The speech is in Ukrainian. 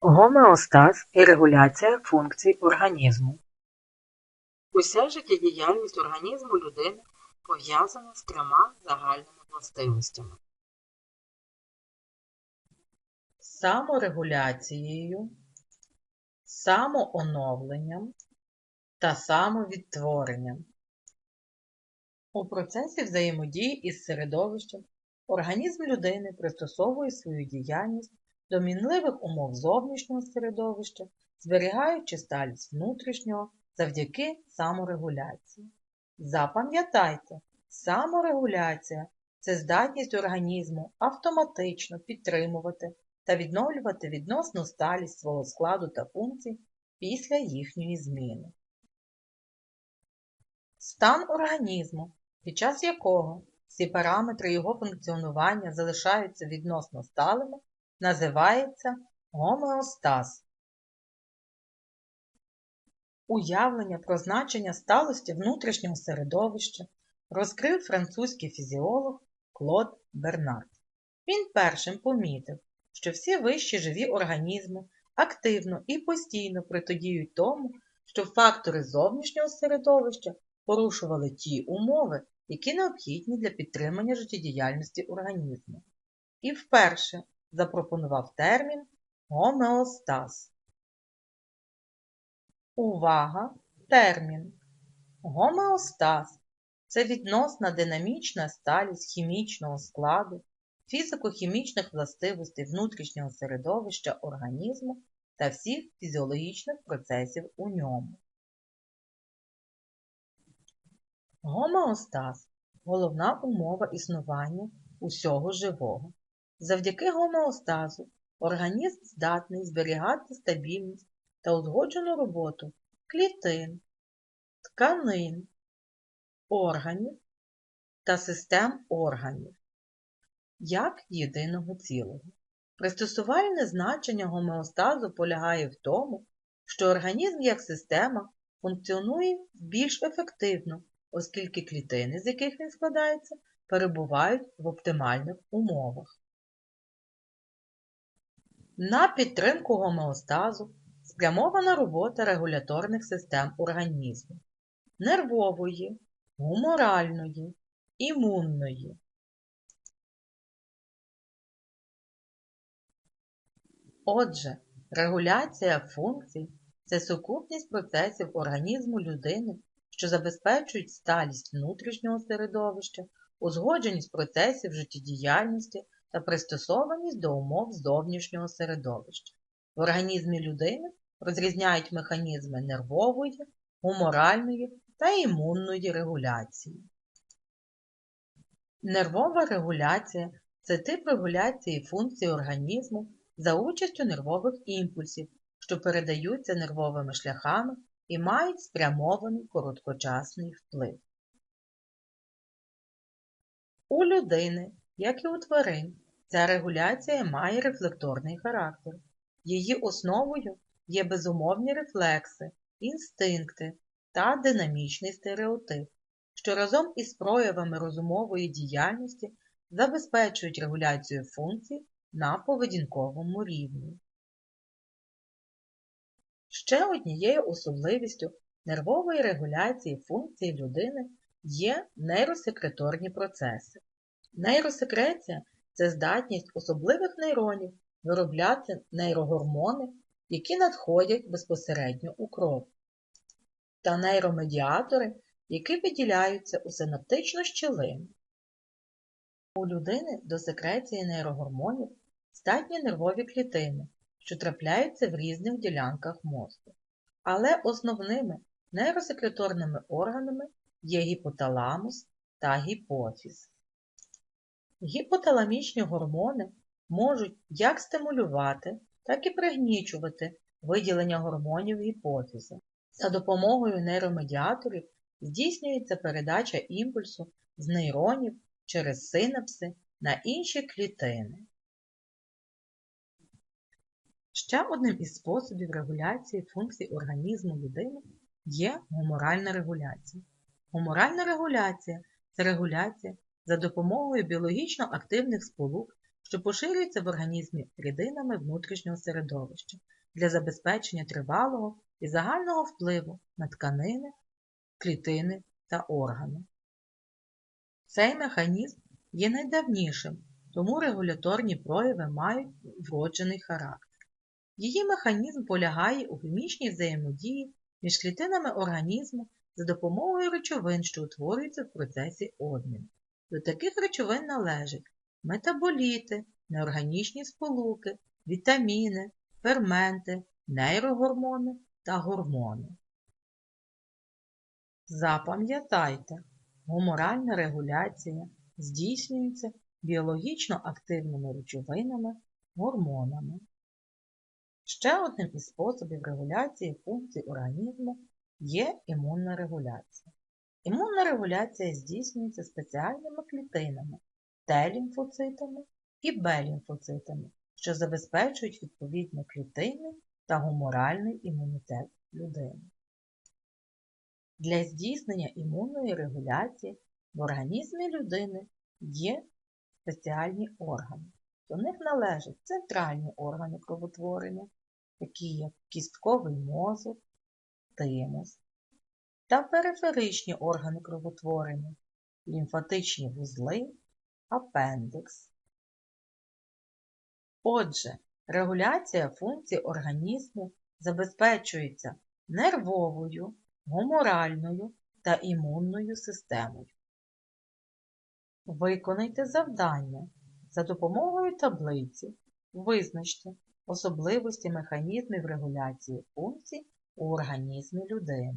Гомеостаз і регуляція функцій організму. Уся життєдіяльність організму людини пов'язана з трьома загальними властивостями. Саморегуляцією, самооновленням та самовідтворенням. У процесі взаємодії із середовищем організм людини пристосовує свою діяльність до мінливих умов зовнішнього середовища, зберігаючи сталість внутрішнього завдяки саморегуляції. Запам'ятайте, саморегуляція це здатність організму автоматично підтримувати та відновлювати відносну сталість свого складу та функцій після їхньої зміни. Стан організму, під час якого всі параметри його функціонування залишаються відносно сталими, називається гомеостаз. Уявлення про значення сталості внутрішнього середовища розкрив французький фізіолог Клод Бернард. Він першим помітив, що всі вищі живі організми активно і постійно протидіють тому, що фактори зовнішнього середовища порушували ті умови, які необхідні для підтримання життєдіяльності організму. І вперше запропонував термін гомеостаз. Увага! Термін. Гомеостаз це відносна динамічна сталість хімічного складу, фізико-хімічних властивостей внутрішнього середовища організму та всіх фізіологічних процесів у ньому. Гомеостаз головна умова існування усього живого. Завдяки гомеостазу організм здатний зберігати стабільність та узгоджену роботу клітин, тканин, органів та систем органів як єдиного цілого. Пристосувальне значення гомеостазу полягає в тому, що організм як система функціонує більш ефективно, оскільки клітини, з яких він складається, перебувають в оптимальних умовах. На підтримку гомеостазу спрямована робота регуляторних систем організму нервової, гуморальної, імунної. Отже, регуляція функцій це сукупність процесів організму людини, що забезпечують сталість внутрішнього середовища, узгодженість процесів життєдіяльності та пристосованість до умов зовнішнього середовища. В організмі людини розрізняють механізми нервової, гуморальної та імунної регуляції. Нервова регуляція це тип регуляції функцій організму за участю нервових імпульсів, що передаються нервовими шляхами і мають спрямований короткочасний вплив. У людини, як і у тварин, ця регуляція має рефлекторний характер. Її основою є безумовні рефлекси, інстинкти та динамічний стереотип, що разом із проявами розумової діяльності забезпечують регуляцію функцій на поведінковому рівні. Ще однією особливістю нервової регуляції функцій людини є нейросекреторні процеси. Нейросекреція це здатність особливих нейронів виробляти нейрогормони, які надходять безпосередньо у кров, та нейромедіатори, які виділяються у синаптичну щілину. У людини до секреції нейрогормонів здатні нервові клітини, що трапляються в різних ділянках мозку. Але основними нейросекреторними органами є гіпоталамус та гіпофіз. Гіпоталамічні гормони можуть як стимулювати, так і пригнічувати виділення гормонів гіпофізу. За допомогою нейромедіаторів здійснюється передача імпульсу з нейронів через синапси на інші клітини. Ще одним із способів регуляції функцій організму людини є гуморальна регуляція. Гуморальна регуляція це регуляція за допомогою біологічно активних сполук, що поширюються в організмі рідинами внутрішнього середовища для забезпечення тривалого і загального впливу на тканини, клітини та органи. Цей механізм є найдавнішим, тому регуляторні прояви мають вроджений характер. Її механізм полягає у хімічній взаємодії між клітинами організму за допомогою речовин, що утворюються в процесі обміну. До таких речовин належать метаболіти, неорганічні сполуки, вітаміни, ферменти, нейрогормони та гормони. Запам'ятайте, гуморальна регуляція здійснюється біологічно активними речовинами, гормонами. Ще одним із способів регуляції функцій організму є імунна регуляція. Імунна регуляція здійснюється спеціальними клітинами Т-лімфоцитами і Б-лімфоцитами, що забезпечують відповідно клітинний та гуморальний імунітет людини. Для здійснення імунної регуляції в організмі людини є спеціальні органи. До них належать центральні органи кровотворення, такі як кістковий мозок, тимус, та периферичні органи кровотворення, лімфатичні вузли, апендикс. Отже, регуляція функцій організму забезпечується нервовою, гуморальною та імунною системою. Виконайте завдання. За допомогою таблиці визначте особливості механізмів регуляції функцій у організмі людини.